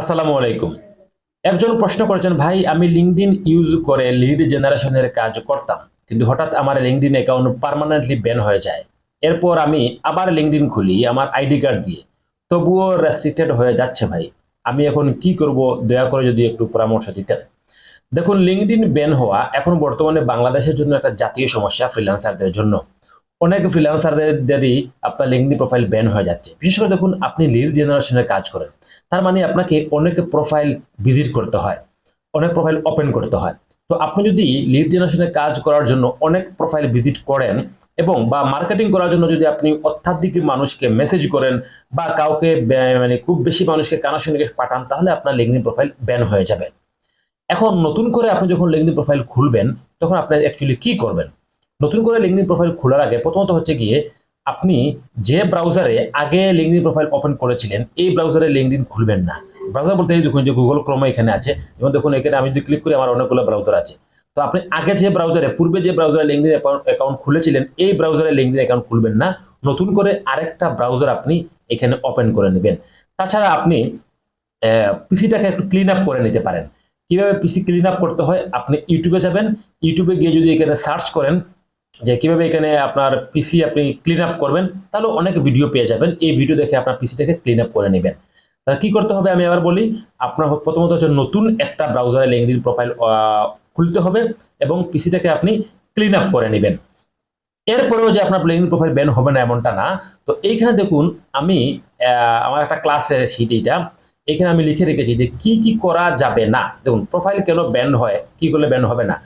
আসসালামু আলাইকুম। একজন প্রশ্ন করেছেন, ভাই, আমি লিঙ্কডিন ইউজ করে লিড জেনারেশনের কাজ করতাম, কিন্তু হঠাৎ আমার লিঙ্কডিন অ্যাকাউন্ট পার্মানেন্টলি ব্যান হয়ে যায়। এরপর আমি আবার লিঙ্কডিন খুলি, আমার আইডি কার্ড দিয়ে। তবুও রেস্ট্রিক্টেড হয়ে যাচ্ছে ভাই। আমি এখন কি করব, দয়া করে যদি একটু পরামর্শ দিতেন। দেখুন লিঙ্কডিন ব্যান হওয়া এখন বর্তমানে বাংলাদেশের জন্য একটা জাতীয় সমস্যা ফ্রিল্যান্সারদের জন্য। অনেক ফ্রিল্যান্সারদেরই আপনার লিঙ্কডিন প্রোফাইল ব্যান হয়ে যাচ্ছে। বিশেষ করে দেখুন, আপনি লিড জেনারেশনের কাজ করেন। তার মানে আপনাকে অনেক প্রোফাইল ভিজিট করতে হয়, অনেক প্রোফাইল ওপেন করতে হয়। তো আপনি যদি লিড জেনারেশনের কাজ করার জন্য অনেক প্রোফাইল ভিজিট করেন এবং বা মার্কেটিং করার জন্য যদি আপনি অত্যাধিক মানুষকে মেসেজ করেন বা কাউকে মানে খুব বেশি মানুষকে কানেকশনকে পাঠান, তাহলে আপনার লিঙ্কডিন প্রোফাইল ব্যান হয়ে যাবে। এখন নতুন করে আপনি যখন লিঙ্কডিন প্রোফাইল খুলবেন, তখন আপনি অ্যাকচুয়ালি কি করবেন? নতুন করে লিঙ্কডিন প্রোফাইল খোলার আগে প্রথমত হচ্ছে গিয়ে আপনি যে ব্রাউজারে আগে লিঙ্কডিন প্রোফাইল ওপেন করেছিলেন, এই ব্রাউজারে লিঙ্কডিন খুলবেন না। ব্রাউজার বলতে দেখুন যে গুগল ক্রোমা এখানে আছে এবং দেখুন এখানে আমি যদি ক্লিক করি আমার অনেকগুলো ব্রাউজার আছে। তো আপনি আগে যে ব্রাউজারে পূর্বে যে ব্রাউজারে লিঙ্কডিন অ্যাকাউন্ট খুলেছিলেন, এই ব্রাউজারে লিঙ্কডিন অ্যাকাউন্ট খুলবেন না। নতুন করে আরেকটা ব্রাউজার আপনি এখানে ওপেন করে নেবেন। তাছাড়া আপনি পিসিটাকে একটু ক্লিন আপ করে নিতে পারেন। কীভাবে পিসি ক্লিন আপ করতে হয়? আপনি ইউটিউবে যাবেন। ইউটিউবে গিয়ে যদি এখানে সার্চ করেন যে কীভাবে এখানে আপনার পিসি আপনি ক্লিন আপ করবেন, তাহলে অনেক ভিডিও পেয়ে যাবেন। এই ভিডিও দেখে আপনার পিসিটাকে ক্লিন আপ করে নেবেন। তাহলে কী করতে হবে আমি আবার বলি, আপনার প্রথমত হচ্ছে নতুন একটা ব্রাউজারে লিঙ্কডিন প্রোফাইল খুলতে হবে এবং পিসিটাকে আপনি ক্লিন আপ করে নেবেন। এরপরেও যে আপনার লিঙ্কডিন প্রোফাইল ব্যান হবে না এমনটা না। তো এইখানে দেখুন, আমি আমার একটা ক্লাসের শিট এইটা। এখানে আমি লিখে রেখেছি যে কি কি করা যাবে না। দেখুন প্রোফাইল কেন ব্যান হয়, কি করলে ব্যান হবে না।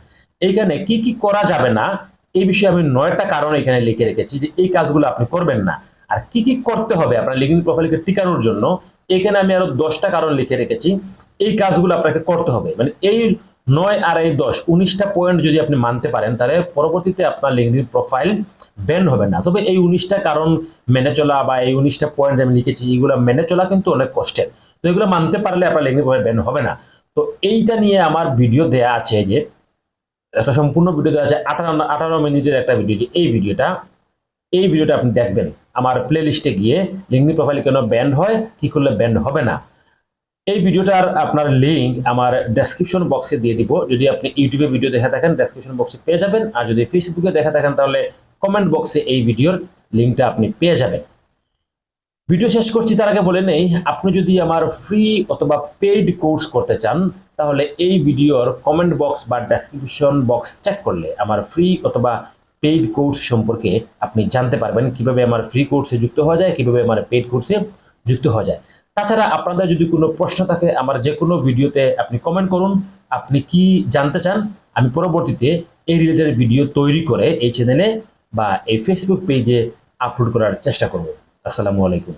এইখানে কি কি করা যাবে না এই বিষয়ে আমি নয়টা কারণ এখানে লিখে রেখেছি যে এই কাজগুলো আপনি করবেন না। আর কি কি করতে হবে আপনার লিঙ্কডিন প্রোফাইলকে টিকানোর জন্য, এখানে আমি আরও দশটা কারণ লিখে রেখেছি। এই কাজগুলো আপনাকে করতে হবে। মানে এই নয় আর এই দশ, উনিশটা পয়েন্ট যদি আপনি মানতে পারেন, তাহলে পরবর্তীতে আপনার লিঙ্কডিন প্রোফাইল ব্যান হবে না। তবে এই উনিশটা কারণ মেনে চলা বা এই উনিশটা পয়েন্ট আমি লিখেছি এইগুলো মেনে চলা কিন্তু অনেক কষ্টের। তো এগুলো মানতে পারলে আপনার লিঙ্কডিন প্রোফাইল ব্যান হবে না। তো এইটা নিয়ে আমার ভিডিও দেয়া আছে যে একটা সম্পূর্ণ ভিডিও দেওয়া আছে আঠারো আঠারো মিনিটের একটা ভিডিও যে এই ভিডিওটা এই ভিডিওটা আপনি দেখবেন। আমার প্লে লিস্টে গিয়ে লিঙ্কডিন প্রোফাইল কেন ব্যান্ড হয়, কি করলে ব্যান্ড হবে না? এই ভিডিওটার আপনার লিঙ্ক আমার ডেসক্রিপশন বক্সে দিয়ে দিব। যদি আপনি ইউটিউবে ভিডিও দেখে থাকেন ডেসক্রিপশন বক্সে পেয়ে যাবেন। আর যদি ফেসবুকে দেখে থাকেন, তাহলে কমেন্ট বক্সে এই ভিডিওর লিঙ্কটা আপনি পেয়ে যাবেন। ভিডিও শেষ করছি, তার আগে বলে নেই, আপনি যদি আমার ফ্রি অথবা পেইড কোর্স করতে চান তাহলে এই ভিডিওর কমেন্ট বক্স বা ডেসক্রিপশন বক্স চেক করলে আমার ফ্রি অথবা পেইড কোর্স সম্পর্কে আপনি জানতে পারবেন কীভাবে আমার ফ্রি কোর্সে যুক্ত হওয়া যায়, কীভাবে আমার পেইড কোর্সে যুক্ত হওয়া যায়। তাছাড়া আপনাদের যদি কোনো প্রশ্ন থাকে, আমার যে কোনো ভিডিওতে আপনি কমেন্ট করুন, আপনি কি জানতে চান, আমি পরবর্তীতে এই রিলেটেড ভিডিও তৈরি করে এই চ্যানেলে বা এই ফেসবুক পেজে আপলোড করার চেষ্টা করব। আসসালামু আলাইকুম।